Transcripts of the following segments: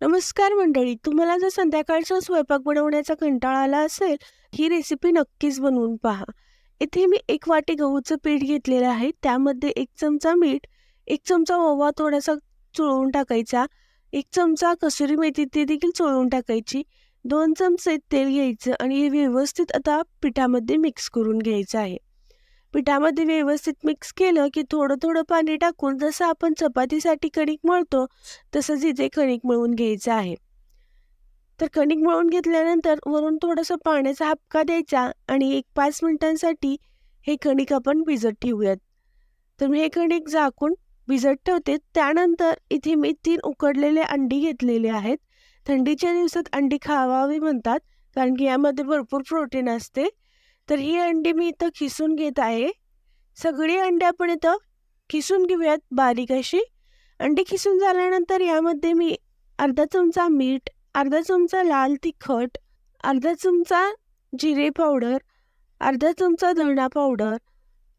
नमस्कार मंडळी तुम्हाला जर संध्याकाळचा स्वयंपाक बनवण्याचा कंटाळा आला असेल ही रेसिपी नक्कीच बनवून पहा. इथे मी एक वाटी गहूचं पीठ घेतलेलं आहे त्यामध्ये एक चमचा मीठ एक चमचा ओवा थोडासा चोळून टाकायचा एक चमचा कसुरी मेथी ते देखील चोळून टाकायची दोन चमचे तेल घ्यायचं आणि हे व्यवस्थित आता पिठामध्ये मिक्स करून घ्यायचं आहे. पिठामध्ये व्यवस्थित मिक्स केलं की थोडं थोडं पाणी टाकून जसं आपण चपातीसाठी कणिक मळतो तसंच इथे कणिक मळून घ्यायचं आहे. तर कणिक मळून घेतल्यानंतर वरून थोडंसं पाण्याचा हापका द्यायचा आणि एक पाच मिनिटांसाठी हे कणिक आपण भिजत ठेवूयात. तर मी हे कणिक झाकून भिजत ठेवते. त्यानंतर इथे मी तीन उकडलेले अंडी घेतलेले आहेत. थंडीच्या दिवसात अंडी खावावी म्हणतात कारण की यामध्ये भरपूर प्रोटीन असते. तर ही अंडी मी इथं खिसून घेत आहे. सगळी अंडी आपण इथं खिसून घेऊयात बारीक अशी. अंडी खिसून झाल्यानंतर यामध्ये मी अर्धा चमचा मीठ अर्धा चमचा लाल तिखट अर्धा चमचा जिरे पावडर अर्धा चमचा धणा पावडर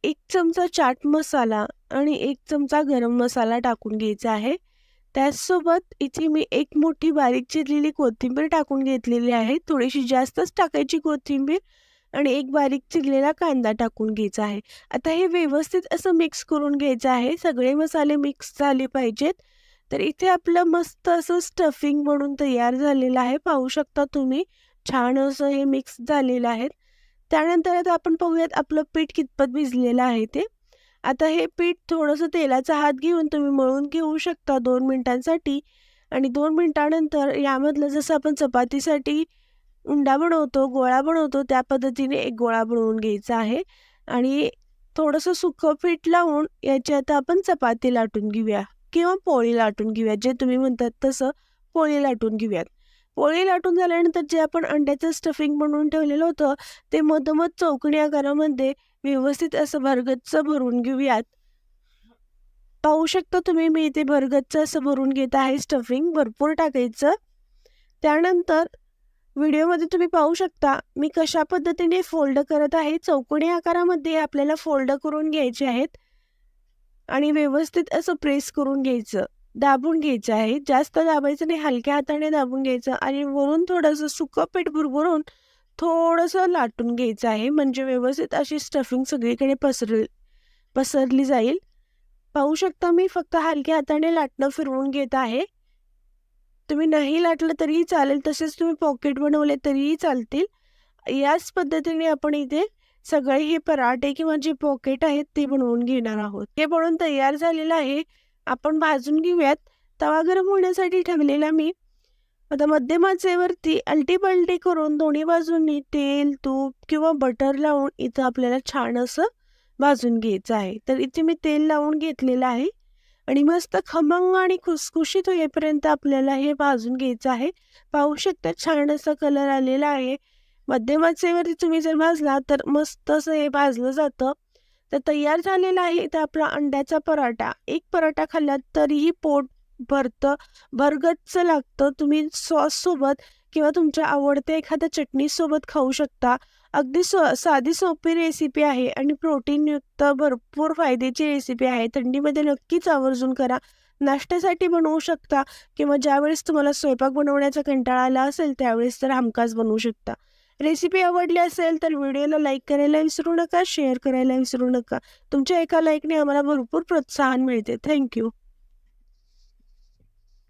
एक चमचा चाट मसाला आणि एक चमचा गरम मसाला टाकून घ्यायचा आहे. त्याचसोबत इथे मी एक मोठी बारीक चिरलेली कोथिंबीर टाकून घेतलेली आहे. थोडीशी जास्तच टाकायची कोथिंबीर आणि एक बारीक चिरलेला कांदा टाकून घ्यायचा आहे. आता हे व्यवस्थित असं मिक्स करून घ्यायचं आहे. सगळे मसाले मिक्स झाले पाहिजेत. तर इथे आपलं मस्त असं स्टफिंग म्हणून तयार झालेलं आहे. पाहू शकता तुम्ही छान असं हे मिक्स झालेलं आहे. त्यानंतर आता आपण पाहूयात आपलं पीठ कितपत भिजलेलं आहे ते. आता हे पीठ थोडंसं तेलाचा हात घेऊन तुम्ही मळून घेऊ शकता दोन मिनिटांसाठी. आणि दोन मिनिटानंतर यामधलं जसं आपण चपातीसाठी उंडा बनवतो गोळा बनवतो त्या पद्धतीने एक गोळा बनवून घ्यायचा आहे. आणि थोडंसं सुकं पीठ लावून याची आता आपण चपाती लाटून घेऊया किंवा पोळी लाटून घेऊया जे तुम्ही म्हणतात तसं पोळी लाटून घेऊयात. पोळी लाटून झाल्यानंतर जे आपण अंड्याचं स्टफिंग बनवून ठेवलेलं होतं ते मधोमध चौकणी आकारामध्ये व्यवस्थित असं भरगच्च भरून घेऊयात. पाहू शकता तुम्ही मी इथे भरगच्च असं भरून घेत आहे स्टफिंग भरपूर टाकायचं. त्यानंतर व्हिडिओमध्ये तुम्ही पाहू शकता मी कशा पद्धतीने फोल्ड करत आहे चौकोनी आकारामध्ये आपल्याला फोल्ड करून घ्यायचे आहेत आणि व्यवस्थित असं प्रेस करून घ्यायचं दाबून घ्यायचं आहे. जास्त दाबायचं नाही हलक्या हाताने दाबून घ्यायचं आणि वरून थोडंसं सुकं पीठ भरभरून थोडंसं लाटून घ्यायचं आहे. म्हणजे व्यवस्थित अशी स्टफिंग सगळीकडे पसर पसरली जाईल. पाहू शकता मी फक्त हलक्या हाताने लाटणं फिरवून घेत आहे. तुम्ही नाही लाटलं तरीही चालेल तसेच तुम्ही पॉकेट बनवले तरीही चालतील. याच पद्धतीने आपण इथे सगळे हे पराठे किंवा जे पॉकेट आहेत ते बनवून घेणार आहोत. हे बनवून तयार झालेलं आहे. आपण भाजून घेऊयात. तवा गरम होण्यासाठी ठेवलेला मी. आता मध्यमाचेवरती अलटी पलटी करून दोन्ही बाजूंनी तेल तूप किंवा बटर लावून इथं आपल्याला छान असं भाजून घ्यायचं आहे. तर इथे मी तेल लावून घेतलेलं आहे. आणि मस्त खमंग आणि खुसखुशीत होईपर्यंत आपल्याला हे भाजून घ्यायचं आहे. पाहू शकता छान असा कलर आलेला आहे. मध्यमाचेवरती तुम्ही जर भाजला तर मस्त असं हे भाजलं जातं. तर तयार झालेला आहे तर आपला अंड्याचा पराठा. एक पराठा खाल्ला तरीही पोट भरतं. भरगच्च लागतं. तुम्ही सॉससोबत किंवा तुमच्या आवडत्या एखाद्या चटणीसोबत खाऊ शकता. अगदी सो साधी सोपी रेसिपी आहे आणि प्रोटीनयुक्त भरपूर फायद्याची रेसिपी आहे. थंडीमध्ये नक्कीच आवर्जून करा. नाश्त्यासाठी बनवू शकता किंवा ज्यावेळेस तुम्हाला स्वयंपाक बनवण्याचा कंटाळा आला असेल त्यावेळेस तर हमखास बनवू शकता. रेसिपी आवडली असेल तर व्हिडिओला लाईक करायला विसरू नका शेअर करायला विसरू नका. तुमच्या एका लाईकने आम्हाला भरपूर प्रोत्साहन मिळते. थँक्यू